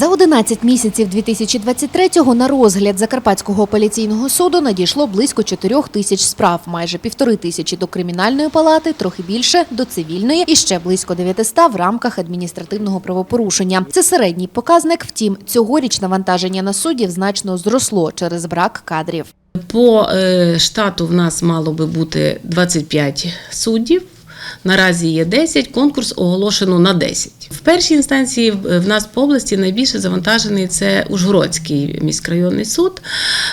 За 11 місяців 2023-го на розгляд Закарпатського апеляційного суду надійшло близько 4 тисяч справ, майже півтори тисячі до кримінальної палати, трохи більше до цивільної і ще близько 900 в рамках адміністративного правопорушення. Це середній показник. Втім, цьогоріч навантаження на суддів значно зросло через брак кадрів. По е, штату в нас мало би бути 25 суддів. Наразі є 10, конкурс оголошено на 10. В першій інстанції в нас по області найбільше завантажений це Ужгородський міськрайонний суд.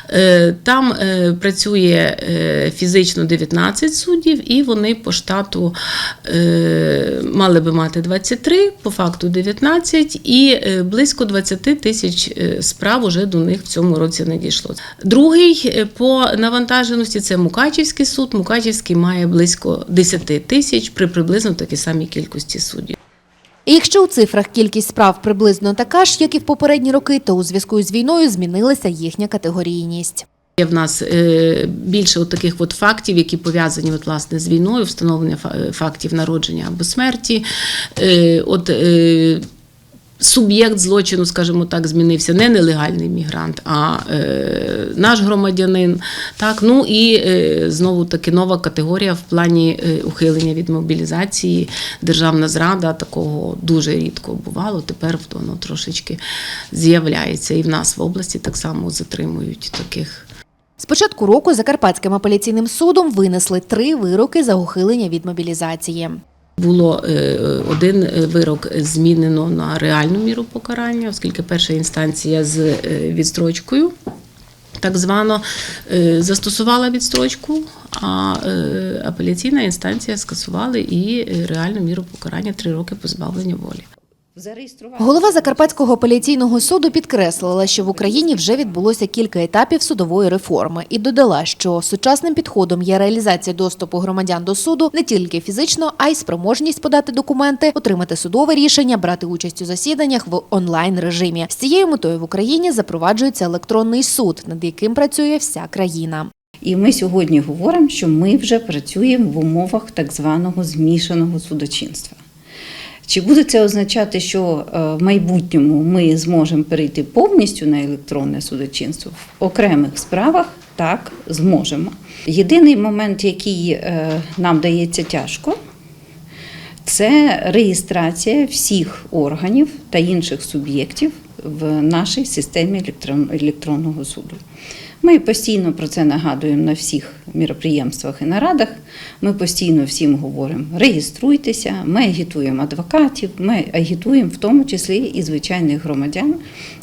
Е, Там е, працює е, фізично 19 суддів, і вони по штату мали би мати 23, по факту 19, і близько 20 тисяч справ уже до них в цьому році надійшло. Другий по навантаженості це Мукачівський суд. Мукачівський має близько 10 тисяч при приблизно такій самій кількості суддів. Якщо у цифрах кількість справ приблизно така ж, як і в попередні роки, то у зв'язку з війною змінилася їхня категорійність. Є в нас е, більше от таких от фактів, які пов'язані от, власне, з війною, встановлення фа- фактів народження або смерті. Е, От е, суб'єкт злочину, скажімо так, змінився не нелегальний мігрант, а е, наш громадянин. Так, ну і е, знову таки нова категорія в плані е, ухилення від мобілізації. Державна зрада такого дуже рідко бувало. Тепер воно трошечки з'являється. І в нас в області так само затримують таких. З початку року Закарпатським апеляційним судом винесли три вироки за ухилення від мобілізації. Було е, один е, вирок змінено на реальну міру покарання, оскільки перша інстанція з е, відстрочкою. Так звано застосувала відстрочку, а апеляційна інстанція скасувала і реальну міру покарання три роки позбавлення волі. Голова Закарпатського апеляційного суду підкреслила, що в Україні вже відбулося кілька етапів судової реформи і додала, що сучасним підходом є реалізація доступу громадян до суду не тільки фізично, а й спроможність подати документи, отримати судове рішення, брати участь у засіданнях в онлайн режимі. З цією метою в Україні запроваджується електронний суд, над яким працює вся країна. І ми сьогодні говоримо, що ми вже працюємо в умовах так званого змішаного судочинства. Чи буде це означати, що е, в майбутньому ми зможемо перейти повністю на електронне судочинство в окремих справах? Так, зможемо. Єдиний момент, який е, нам дається тяжко, це реєстрація всіх органів та інших суб'єктів в нашій системі електронного суду. Ми постійно про це нагадуємо на всіх міроприємствах і нарадах. Ми постійно всім говоримо: реєструйтеся, ми агітуємо адвокатів, ми агітуємо в тому числі і звичайних громадян,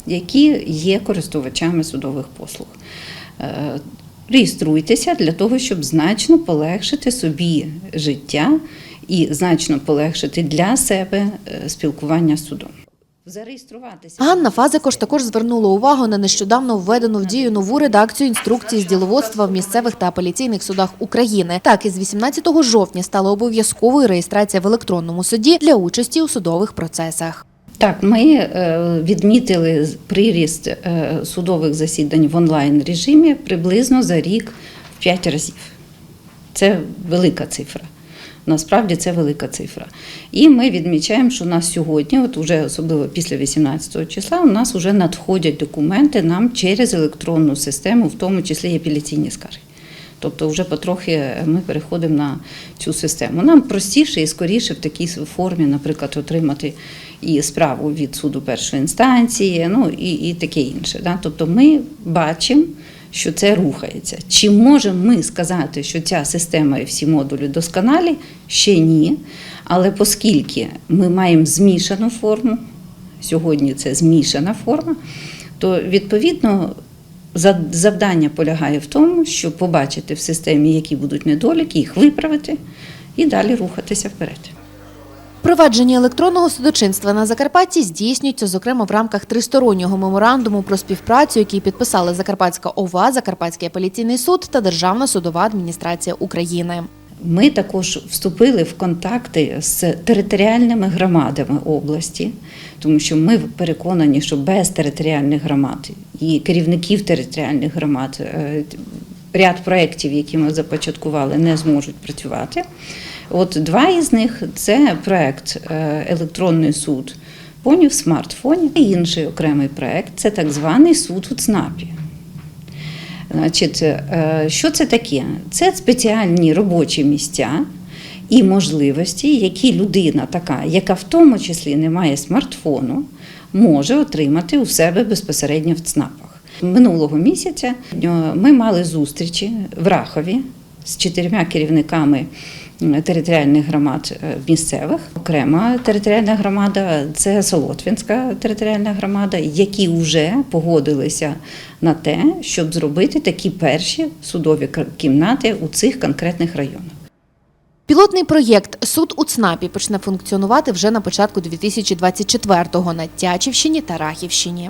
які є користувачами судових послуг. Е, Реєструйтеся для того, щоб значно полегшити собі життя і значно полегшити для себе е, спілкування з судом. Зареєструватися Ганна Фазикош також звернула увагу на нещодавно введену в дію нову редакцію інструкції з діловодства в місцевих та апеляційних судах України. Так, із 18 жовтня стала обов'язковою реєстрація в електронному суді для участі у судових процесах. Так, ми е, відмітили приріст е, судових засідань в онлайн режимі приблизно за рік в 5 разів. Це велика цифра. Насправді це велика цифра. І ми відмічаємо, що у нас сьогодні, от уже особливо після 18 числа, у нас вже надходять документи нам через електронну систему, в тому числі і апеляційні скарги. Тобто, вже потрохи ми переходимо на цю систему. Нам простіше і скоріше в такій формі, наприклад, отримати і справу від суду першої інстанції, ну і, і таке інше. Да? Тобто ми бачимо, що це рухається. Чи можемо ми сказати, що ця система і всі модулі досконалі? Ще ні. Але оскільки ми маємо змішану форму, сьогодні це змішана форма, то відповідно завдання полягає в тому, щоб побачити в системі, які будуть недоліки, їх виправити і далі рухатися вперед. Впровадження електронного судочинства на Закарпатті здійснюється, зокрема, в рамках тристороннього меморандуму про співпрацю, який підписали Закарпатська ОВА, Закарпатський апеляційний суд та Державна судова адміністрація України. Ми також вступили в контакти з територіальними громадами області, тому що ми переконані, що без територіальних громад і керівників територіальних громад е, ряд проєктів, які ми започаткували, не зможуть працювати. От два із них це проєкт е, Електронний суд телефоні, в смартфоні. І інший окремий проект це так званий суд у ЦНАПі. Значить, е, що це таке? Це спеціальні робочі місця і можливості, які людина така, яка в тому числі не має смартфону, може отримати у себе безпосередньо в ЦНАПах. Минулого місяця е, ми мали зустрічі в Рахові з чотирма керівниками територіальних громад е, місцевих. Окрема територіальна громада це Солотвінська територіальна громада, які вже погодилися на те, щоб зробити такі перші судові кімнати у цих конкретних районах. Пілотний проєкт Суд у ЦНАПі почне функціонувати вже на початку 2024-го на Тячівщині та Рахівщині.